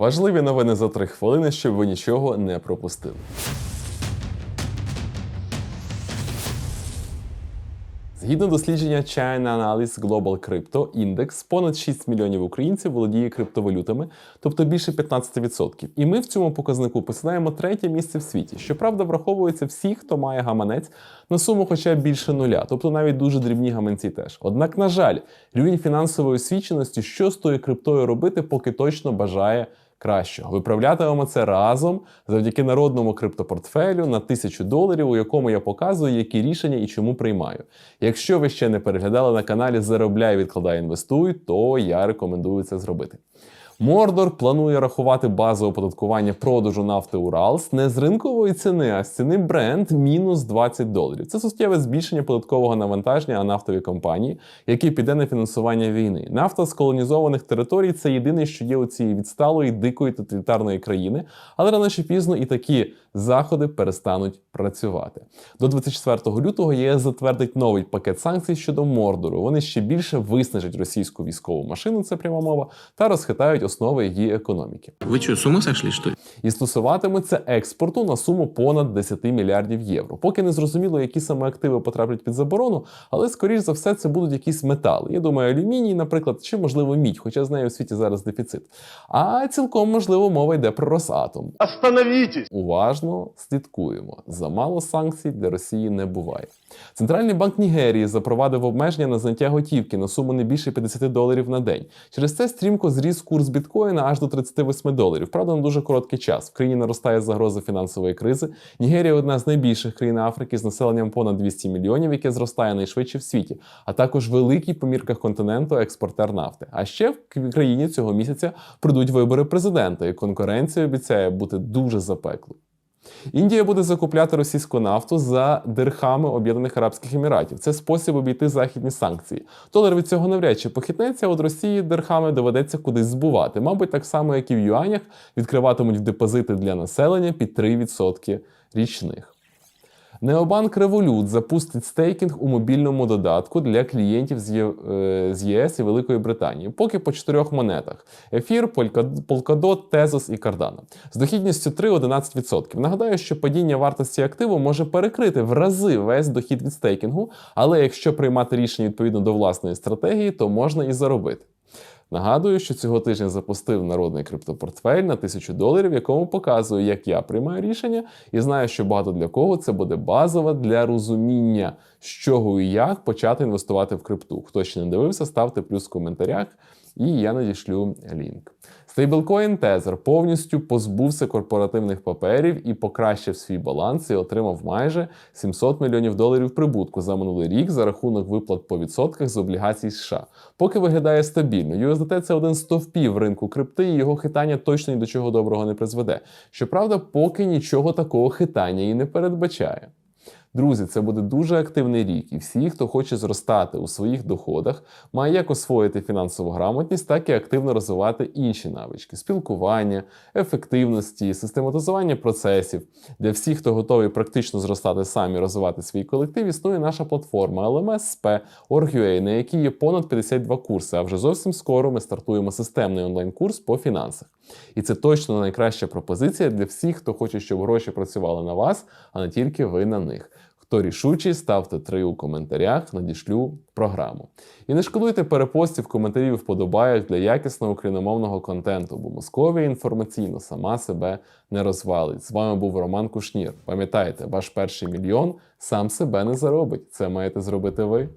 Важливі новини за три хвилини, щоб ви нічого не пропустили. Згідно дослідження China Analysis Global Crypto Index, понад 6 мільйонів українців володіє криптовалютами, тобто більше 15%. І ми в цьому показнику посідаємо третє місце в світі. Щоправда, враховується всі, хто має гаманець на суму хоча б більше нуля, тобто навіть дуже дрібні гаманці теж. Однак, на жаль, рівень фінансової освіченості, що з тою криптою робити, поки точно бажає кращого. Виправлятимемо це разом завдяки народному криптопортфелю на тисячу доларів, у якому я показую, які рішення і чому приймаю. Якщо ви ще не переглядали на каналі Заробляй, відкладай, інвестуй, то я рекомендую це зробити. Мордор планує рахувати базу оподаткування продажу нафти Уралс не з ринкової ціни, а з ціни бренд мінус 20 доларів. Це суттєве збільшення податкового навантаження на нафтові компанії, яке піде на фінансування війни. Нафта з колонізованих територій це єдине, що є у цієї відсталої дикої тоталітарної країни, але рано чи пізно і такі заходи перестануть працювати. До 24 лютого ЄС затвердить новий пакет санкцій щодо Мордору. Вони ще більше виснажать російську військову машину, це пряма мова, та розхитають основи її економіки. Что, с ума сошли, ли? І стосуватиметься експорту на суму понад 10 мільярдів євро. Поки не зрозуміло, які саме активи потраплять під заборону, але скоріш за все це будуть якісь метали. Я думаю, алюміній, наприклад, чи можливо мідь, хоча з нею у світі зараз дефіцит. А цілком можливо мова йде про Росатом. Остановитесь! Уважно слідкуємо. Замало санкцій для Росії не буває. Центральний банк Нігерії запровадив обмеження на зняття готівки на суму не більше 50 доларів на день. Через це стрімко зріс курс біткоїна аж до 38 доларів. Правда, на дуже короткий час. В країні наростає загроза фінансової кризи. Нігерія одна з найбільших країн Африки з населенням понад 200 мільйонів, яке зростає найшвидше в світі, а також великий по мірках континенту експортер нафти. А ще в країні цього місяця прийдуть вибори президента, і конкуренція обіцяє бути дуже запеклою. Індія буде закупляти російську нафту за дирхами Об'єднаних Арабських Еміратів. Це спосіб обійти західні санкції. Долар від цього навряд чи похитнеться, от Росії дирхами доведеться кудись збувати. Мабуть, так само, як і в юанях, відкриватимуть депозити для населення під 3% річних. Необанк Revolut запустить стейкінг у мобільному додатку для клієнтів з е, ЄС і Великої Британії, поки по чотирьох монетах: Ефір, Polka- Polkadot, Tezos і Cardano. З дохідністю 3-11%. Нагадаю, що падіння вартості активу може перекрити в рази весь дохід від стейкінгу, але якщо приймати рішення відповідно до власної стратегії, то можна і заробити. Нагадую, що цього тижня запустив народний криптопортфель на 1000 доларів, якому показую, як я приймаю рішення, і знаю, що багато для кого це буде базово для розуміння, з чого і як почати інвестувати в крипту. Хто ще не дивився, ставте плюс в коментарях, і я надішлю лінк. Стейблкоін Tether повністю позбувся корпоративних паперів і покращив свій баланс і отримав майже 700 мільйонів доларів прибутку за минулий рік за рахунок виплат по відсотках з облігацій США. Поки виглядає стабільно. USDT – це один з стовпів ринку крипти, і його хитання точно ні до чого доброго не призведе. Щоправда, поки нічого такого хитання і не передбачає. Друзі, це буде дуже активний рік, і всі, хто хоче зростати у своїх доходах, має як освоїти фінансову грамотність, так і активно розвивати інші навички спілкування, ефективності, систематизування процесів. Для всіх, хто готовий практично зростати самі, розвивати свій колектив, існує наша платформа LMS SP.org.ua, на якій є понад 52 курси. А вже зовсім скоро ми стартуємо системний онлайн-курс по фінансах. І це точно найкраща пропозиція для всіх, хто хоче, щоб гроші працювали на вас, а не тільки ви на них. Хто рішучий, ставте три у коментарях, надішлю програму. І не шкодуйте перепостів, коментарів, вподобайок для якісного україномовного контенту, бо Московія інформаційно сама себе не розвалить. З вами був Роман Кушнір. Пам'ятайте, ваш перший мільйон сам себе не заробить. Це маєте зробити ви.